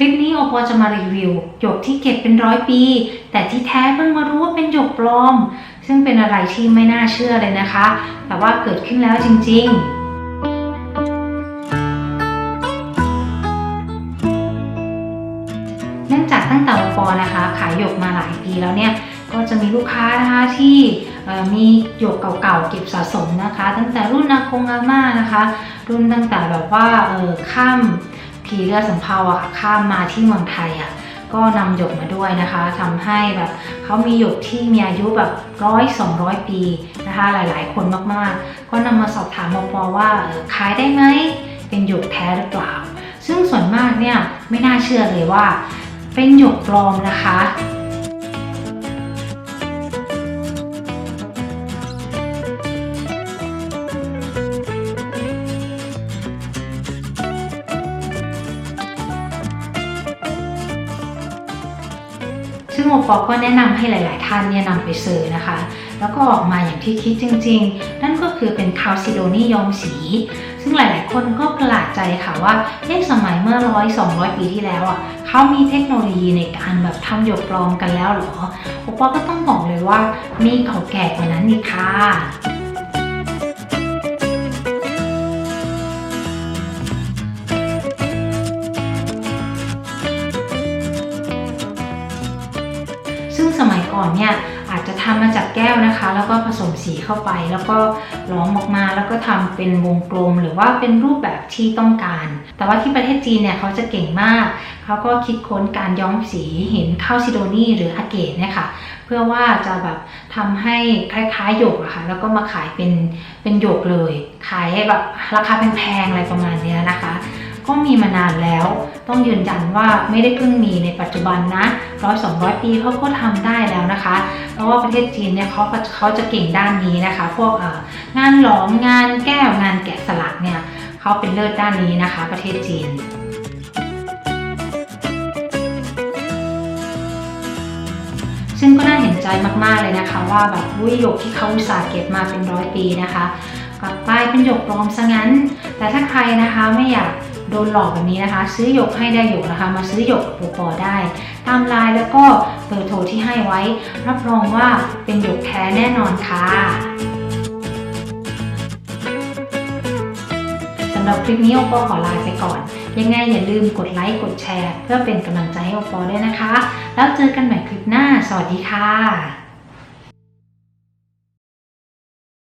คลิปนี้โอปอจะมารีวิวหยกที่เก็บเป็นร้อยปี แต่ที่แท้เพิ่งมารู้ว่าเป็นหยกปลอม ซึ่งเป็นอะไรที่ไม่น่าเชื่อเลยนะคะ แต่ว่าเกิดขึ้นแล้วจริงๆเนื่องจากตั้งแต่โอปอนะคะขายหยกมาหลายปีแล้วเนี่ยก็จะมีลูกค้านะคะที่มีหยกเก่าๆเก็บสะสมนะคะ ตั้งแต่รุ่นอากงอาม่านะคะ รุ่นตั้งแต่แบบว่าเออข้าม ผีเรือสำเภาอะข้ามมาที่เมืองไทยอะก็นำหยกมาด้วยนะคะทำให้แบบเขามีหยกที่มีอายุแบบร้อยสองร้อยปีนะคะ หลายๆ คนมากๆ ก็นำมาสอบถามโอปอว่าขายได้ไหมเป็นหยกแท้หรือเปล่า ซึ่งส่วนมากเนี่ยไม่น่าเชื่อเลยว่า เป็นหยกปลอมนะคะ ซึ่งโอปอก็แนะนำให้หลาย ๆ ท่านเนี่ยนำไปซื้อนะคะ แล้วก็ออกมาอย่างที่คิดจริง ๆ นั่นก็คือเป็นคาลซิโดนียองสี ซึ่งหลาย ๆ คนก็ประหลาดใจค่ะว่าในสมัยเมื่อร้อยสองร้อยปีที่แล้วอะเขามีเทคโนโลยีในการแบบทำหยกปลอมกันแล้วเหรอโอปอก็ต้องบอกเลยว่ามีเก่าแก่กว่านั้นนี่ค่ะ ซึ่งสมัยก่อนเนี่ยอาจจะทำมาจากแก้วนะคะ แล้วก็ผสมสีเข้าไป แล้วก็ล้อมออกมาแล้วก็ทำเป็นวงกลม หรือว่าเป็นรูปแบบที่ต้องการ แต่ว่าที่ประเทศจีนเนี่ยเขาจะเก่งมาก เขาก็คิดค้นการย้อมสีเหินข้าวซิโดนีหรืออาเกตเนี่ยค่ะเพื่อว่าจะแบบทำให้คล้ายๆหยกอะค่ะแล้วก็มาขายเป็นเป็นหยกเลย ขายแบบราคาแพงๆอะไรประมาณนี้นะคะ ก็มีมานานแล้ว ต้องยืนยันว่าไม่ได้เพิ่งมีในปัจจุบันนะร้อยสองร้อยปีเขาก็ทำได้แล้วนะคะ เพราะว่าประเทศจีนเนี่ยเขาเขาจะเก่งด้านนี้นะคะ พวกงานหลอมงานแก้วงานแกะสลักเนี่ยเขาเป็นเลิศด้านนี้นะคะ ประเทศจีนซึ่งก็น่าเห็นใจมากๆเลยนะคะ ว่าแบบวิหยกที่เขาอุตส่าห์เก็บมาเป็นร้อยปีนะคะกลับกลายเป็นหยกปลอมซะงั้น แต่ถ้าใครนะคะไม่อยาก โดนหลอกแบบนี้นะคะ ซื้อหยกให้ได้หยกนะคะ มาซื้อหยกปูปอได้ ตามไลน์แล้วก็เบอร์โทรที่ให้ไว้ รับรองว่าเป็นหยกแท้แน่นอนค่ะสำหรับคลิปนี้โอปอขอลาไปก่อน ยังไงอย่าลืมกดไลค์กดแชร์ เพื่อเป็นกำลังใจให้โอปอด้วยนะคะ แล้วเจอกันใหม่คลิปหน้า สวัสดีค่ะ